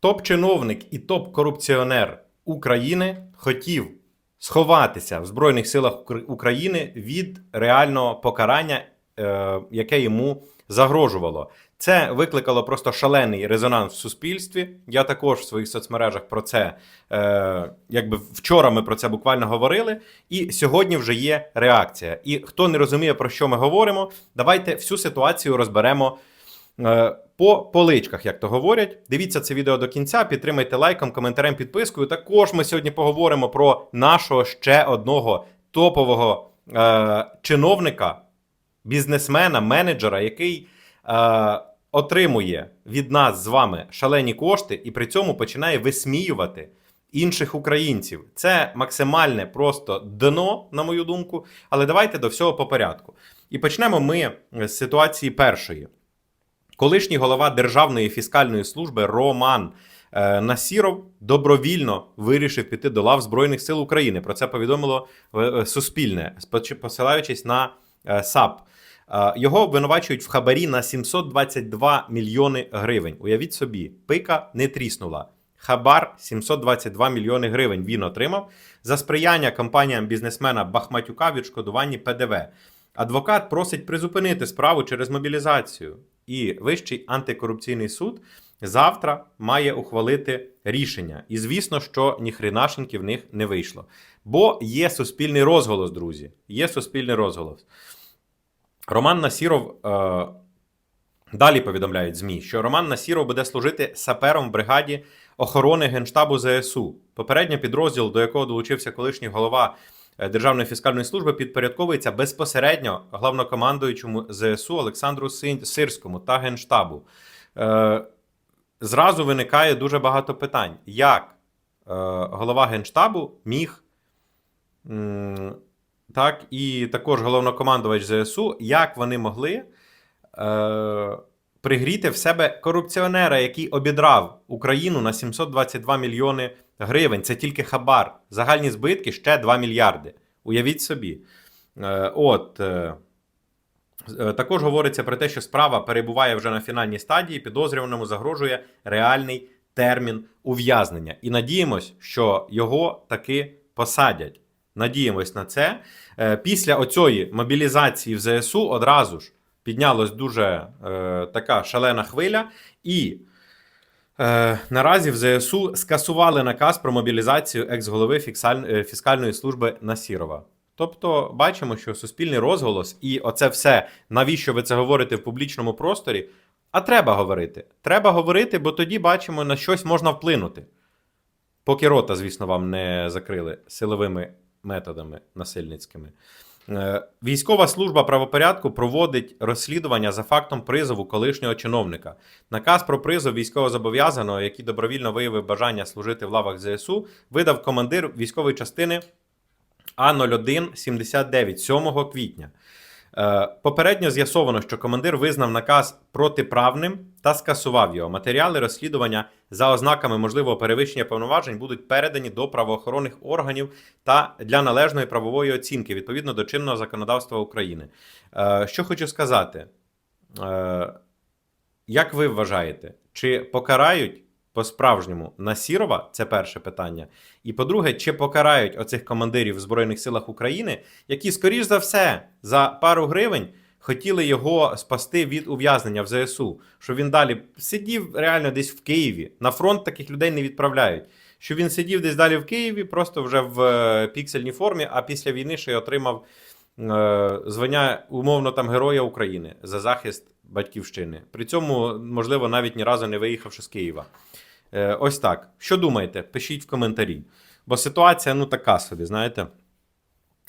топ-чиновник і топ-корупціонер України хотів сховатися в Збройних силах України від реального покарання, е, яке йому загрожувало. Це викликало просто шалений резонанс в суспільстві. Я також в своїх соцмережах про це, е, якби вчора ми про це буквально говорили, і сьогодні вже є реакція. І хто не розуміє, про що ми говоримо, давайте всю ситуацію розберемо по поличках, як то говорять. Дивіться це відео до кінця, підтримайте лайком, коментарем, підпискою. Також ми сьогодні поговоримо про нашого ще одного топового е, чиновника, бізнесмена, менеджера, який е, отримує від нас з вами шалені кошти і при цьому починає висміювати інших українців. Це максимальне просто дно, на мою думку. Але давайте до всього по порядку. І почнемо ми з ситуації першої. Колишній голова Державної фіскальної служби Роман е, Насіров добровільно вирішив піти до лав Збройних сил України. Про це повідомило е, е, Суспільне, посилаючись на САП. Його обвинувачують в хабарі на 722 мільйони гривень. Уявіть собі, пика не тріснула. Хабар 722 мільйони гривень він отримав за сприяння компаніям бізнесмена Бахматюка відшкодуванні ПДВ. Адвокат просить призупинити справу через мобілізацію. І Вищий антикорупційний суд завтра має ухвалити рішення. І звісно, що ніхренашеньки в них не вийшло. Бо є суспільний розголос, друзі. Є суспільний розголос. Роман Насіров е, далі повідомляють ЗМІ, що Роман Насіров буде служити сапером в бригаді охорони Генштабу ЗСУ. Попередньо підрозділ, до якого долучився колишній голова Державної фіскальної служби, підпорядковується безпосереднььо главнокомандуючому ЗСУ Олександру Сирському та Генштабу. Е, зразу виникає дуже багато питань. Як е, голова Генштабу міг так, і також головнокомандувач ЗСУ, як вони могли е, пригріти в себе корупціонера, який обідрав Україну на 722 мільйони гривень. Це тільки хабар. Загальні збитки ще 2 мільярди. Уявіть собі. Е, от. Е, Е, Також говориться про те, що справа перебуває вже на фінальній стадії, підозрюваному загрожує реальний термін ув'язнення. І надіємось, що його таки посадять. Надіємось на це. Після оцієї мобілізації в ЗСУ одразу ж піднялась дуже е, така шалена хвиля, і е, наразі в ЗСУ скасували наказ про мобілізацію екс-голови е, фіскальної служби Насірова. Тобто бачимо, що суспільний розголос і оце все, навіщо ви це говорите в публічному просторі? А треба говорити. Треба говорити, бо тоді бачимо, на щось можна вплинути. Поки рота, звісно, вам не закрили силовими методами насильницькими. Е, Військова служба правопорядку проводить розслідування за фактом призову колишнього чиновника. Наказ про призов військовозобов'язаного, який добровільно виявив бажання служити в лавах ЗСУ, видав командир військової частини А0179 7 квітня. Е, Попередньо з'ясовано, що командир визнав наказ протиправним та скасував його. Матеріали розслідування за ознаками можливого перевищення повноважень будуть передані до правоохоронних органів та для належної правової оцінки відповідно до чинного законодавства України. Е, Що хочу сказати, Е, як ви вважаєте, чи покарають по-справжньому Насірова? Це перше питання. І по-друге, чи покарають оцих командирів в Збройних силах України, які, скоріш за все, за пару гривень хотіли його спасти від ув'язнення в ЗСУ, що він далі сидів реально десь в Києві. На фронт таких людей не відправляють. Що він сидів десь далі в Києві, просто вже в е, піксельній формі, а після війни ще й отримав е, звання умовно там Героя України за захист батьківщини. При цьому, можливо, навіть ні разу не виїхавши з Києва. Е, ось так. Що думаєте? Пишіть в коментарі. Бо ситуація ну така собі, знаєте.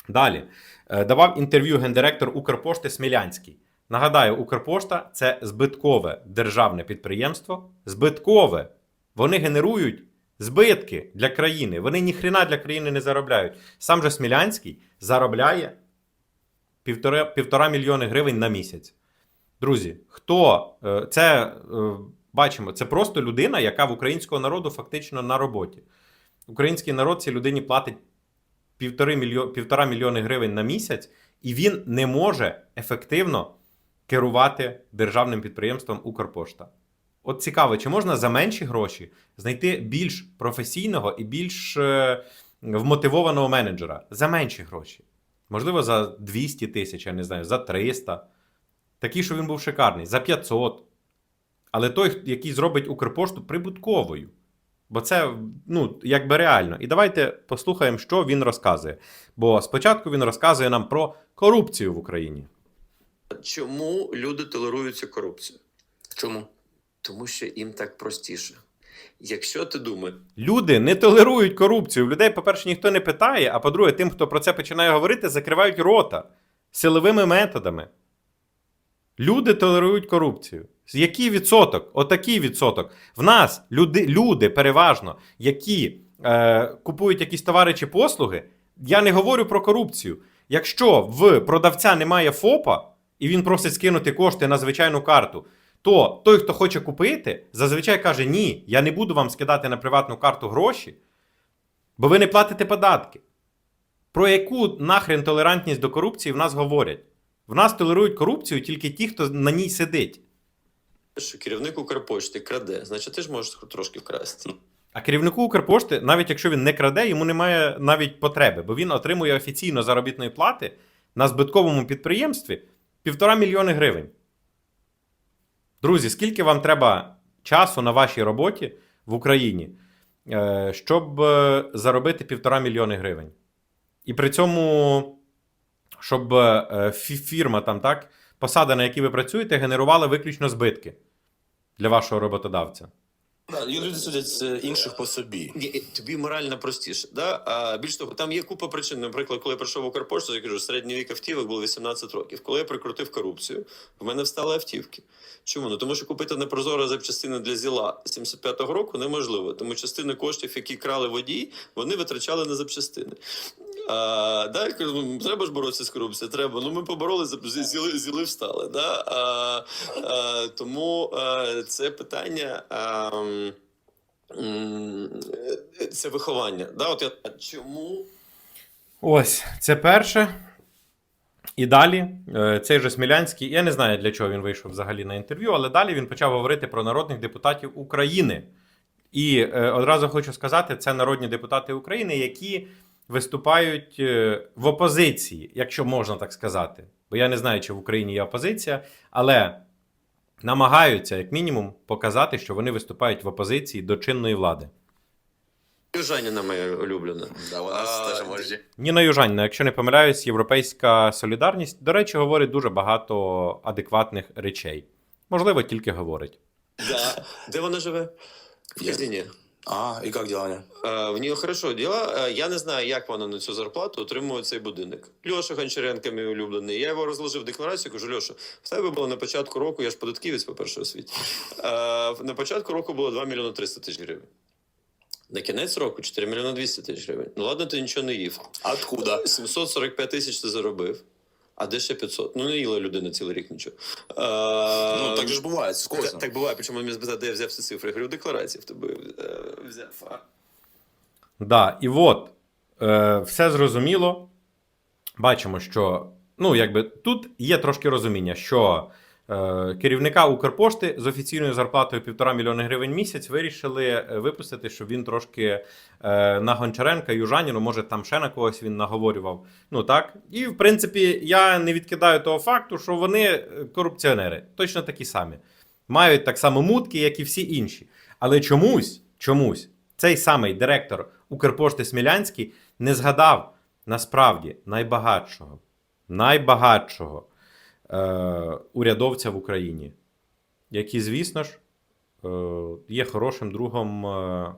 Далі. Е, Давав інтерв'ю гендиректор Укрпошти Смілянський. Нагадаю, Укрпошта це збиткове державне підприємство. Збиткове. Вони генерують збитки для країни. Вони ніхрена для країни не заробляють. Сам же Смілянський заробляє півтора, півтора мільйони гривень на місяць. Друзі, хто е, це бачимо, це просто людина, яка в українського народу фактично на роботі. Український народ цій людині платить півтори мільйо, півтора мільйони гривень на місяць, і він не може ефективно керувати державним підприємством Укрпошта. От цікаво, чи можна за менші гроші знайти більш професійного і більш е, вмотивованого менеджера за менші гроші? Можливо, за 200 тисяч, я не знаю, за 300. Такий, що він був шикарний, за 500. Але той, який зробить Укрпошту прибутковою. Бо це ну, якби реально. І давайте послухаємо, що він розказує. Бо спочатку він розказує нам про корупцію в Україні. Чому люди толерують цю корупцію? Чому? Тому що їм так простіше. Якщо ти думаєш, Люди не толерують корупцію. Людей, по-перше, ніхто не питає, а по-друге, тим, хто про це починає говорити, закривають рота силовими методами. Люди толерують корупцію. Який відсоток? Отакий відсоток. В нас люди, люди переважно, які е, купують якісь товари чи послуги, я не говорю про корупцію. Якщо в продавця немає ФОПа, і він просить скинути кошти на звичайну карту, то той, хто хоче купити, зазвичай каже: Ні, я не буду вам скидати на приватну карту гроші, бо ви не платите податки. Про яку нахрен толерантність до корупції в нас говорять? В нас толерують корупцію тільки ті, хто на ній сидить. що керівник Укрпошти краде, значить ти ж можеш трошки вкрасти. А керівнику Укрпошти, навіть якщо він не краде, йому немає навіть потреби, бо він отримує офіційно заробітної плати на збитковому підприємстві півтора мільйони гривень. Друзі, скільки вам треба часу на вашій роботі в Україні, е, щоб е, заробити півтора мільйони гривень? І при цьому, щоб е, фірма там, так, посада, на якій ви працюєте, генерувала виключно збитки для вашого роботодавця. Да, люди судять з інших по собі. І тобі морально простіше. Да? А, більш того, там є купа причин. Наприклад, коли я прийшов в Укрпошту, я кажу, середній вік автівок було 18 років. Коли я прикрутив корупцію, в мене встали автівки. Чому? Ну тому що купити непрозоро запчастини для зіла 75-го року неможливо, тому частини коштів, які крали водії, вони витрачали на запчастини. А, да, я кажу, ну, треба ж боротися з корупцією, треба. Ну ми поборолися, зіли, зіли встали. Да? А, а, тому а, це питання. А, м, це виховання. Да? От я, чому Ось, це перше. І далі е, цей же Смілянський, я не знаю, для чого він вийшов взагалі на інтерв'ю, але далі він почав говорити про народних депутатів України. І е, одразу хочу сказати, це народні депутати України, які виступають е, в опозиції, якщо можна так сказати. Бо я не знаю, чи в Україні є опозиція, але намагаються, як мінімум, показати, що вони виступають в опозиції до чинної влади. Южаніна моя улюблена? Да, вона А, теж може. Ніна Южаніна, якщо не помиляюсь, Європейська солідарність, до речі, говорить дуже багато адекватних речей. Можливо, тільки говорить. Да. Де вона живе? В Казіні. А, і як діла? Е, В нього хорошо діла. Е, Я не знаю, як вона на цю зарплату отримує цей будинок. Льоша Гончаренко, мій улюблений. Я його розложив в декларацію. Кажу, Льоша, в тебе було на початку року, я ж податківець по першій освіті. Е, На початку року було 2 мільйони 300 тисяч гривень. На кінець року 4 мільйони 200 тисяч гривень. Ну ладно, ти нічого не їв. Откуда? 745 тисяч ти заробив. А де ще 500? Ну не їла людина цілий рік нічого. Так же ж буває, з так, кожним. так буває, причому мені запитати, де я взяв ці цифри. Я говорю, в декларації в тебе е, взяв. А Да, і от е, все зрозуміло. Бачимо, що ну, якби тут є трошки розуміння, що керівника Укрпошти з офіційною зарплатою 1,5 мільйони гривень місяць вирішили е, випустити, щоб він трошки е, на Гончаренка, Южаніну, може там ще на когось він наговорював. Ну так. І в принципі, я не відкидаю того факту, що вони е, корупціонери, точно такі самі. Мають так само мутки, як і всі інші. Але чомусь, чомусь, цей самий директор Укрпошти Смілянський не згадав насправді найбагатшого, найбагатшого е, урядовця в Україні, який, звісно ж, е, є хорошим другом е,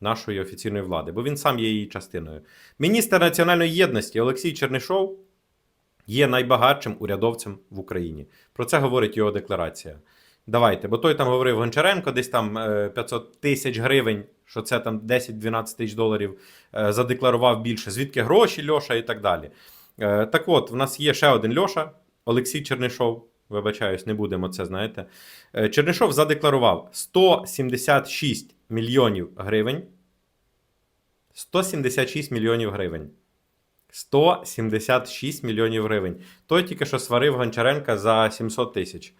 нашої офіційної влади, бо він сам є її частиною. Міністр національної єдності Олексій Чернишов є найбагатшим урядовцем в Україні. Про це говорить його декларація. Давайте, бо той там говорив Гончаренко, десь там е, 500 тисяч гривень, що це там 10-12 тисяч доларів, е, задекларував більше. Звідки гроші Льоша і так далі. Е, Так от, в нас є ще один Льоша, Олексій Чернишов. Вибачаюсь, не будемо це, знаєте. Е, Чернишов задекларував 176 мільйонів гривень. 176 мільйонів гривень. 176 мільйонів гривень. Той тільки що сварив Гончаренка за 700 тисяч.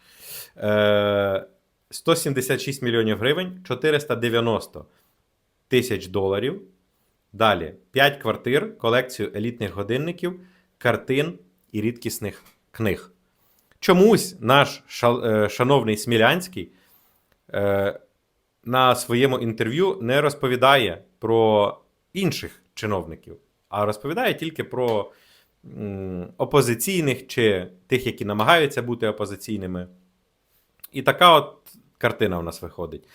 Е, 176 мільйонів гривень, 490 тисяч доларів. Далі 5 квартир, колекцію елітних годинників, картин і рідкісних книг. Чомусь наш е, шановний Смілянський е, на своєму інтерв'ю не розповідає про інших чиновників, а розповідає тільки про опозиційних чи тих, які намагаються бути опозиційними. І така от картина у нас виходить.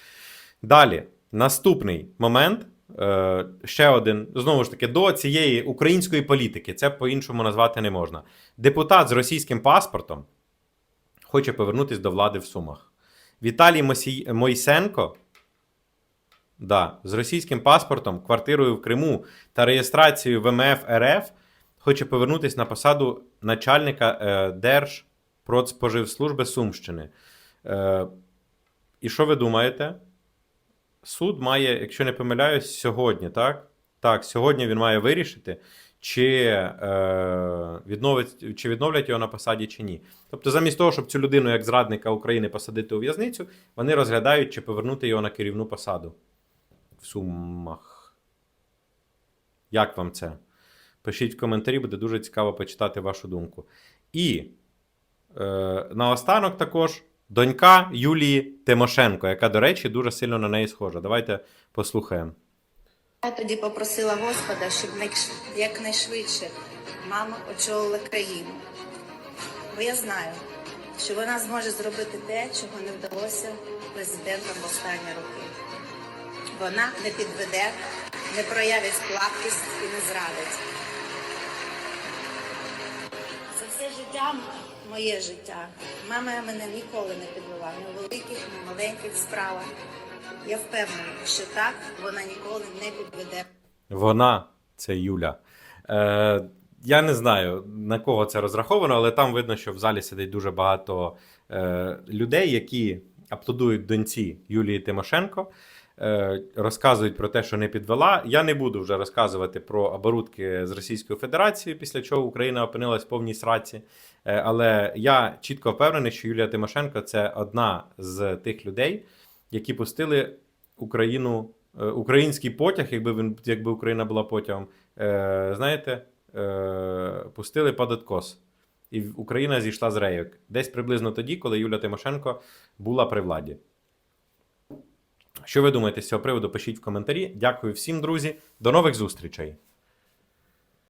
Далі, наступний момент. Е, Ще один, знову ж таки, до цієї української політики, це по-іншому назвати не можна. Депутат з російським паспортом хоче повернутися до влади в Сумах. Віталій Мосій... Мойсенко, да, з російським паспортом, квартирою в Криму та реєстрацією в МФ РФ хоче повернутися на посаду начальника е, Держпродспоживслужби Сумщини. Е, і що ви думаєте? Суд має, якщо не помиляюсь, сьогодні, так? Так, сьогодні він має вирішити, чи, е, відновить, чи відновлять його на посаді, чи ні. Тобто, замість того, щоб цю людину, як зрадника України, посадити у в'язницю, вони розглядають, чи повернути його на керівну посаду в Сумах. Як вам це? Пишіть в коментарі, буде дуже цікаво почитати вашу думку. І е, наостанок також донька Юлії Тимошенко, яка, до речі, дуже сильно на неї схожа. Давайте послухаємо. Я тоді попросила Господа, щоб якнайшвидше мама очолила країну. Бо я знаю, що вона зможе зробити те, чого не вдалося президентам в останні роки. Вона не підведе, не проявить слабкість і не зрадить. Життя, моє життя, мама мене ніколи не підвела ні у великих, ні маленьких справах. Я впевнена, що так вона ніколи не підведе. Вона це Юля. Е, я не знаю, на кого це розраховано, але там видно, що в залі сидить дуже багато е, людей, які аплодують доньці Юлії Тимошенко, розказують про те, що не підвела. Я не буду вже розказувати про оборудки з Російською Федерацією, після чого Україна опинилась в повній сраці. Е, але я чітко впевнений, що Юлія Тимошенко це одна з тих людей, які пустили Україну, е, український потяг, якби він, якби Україна була потягом, е, знаєте, е, пустили під откос. І Україна зійшла з рейок. Десь приблизно тоді, коли Юля Тимошенко була при владі. Що ви думаєте з цього приводу? Пишіть в коментарі. Дякую всім, друзі. До нових зустрічей!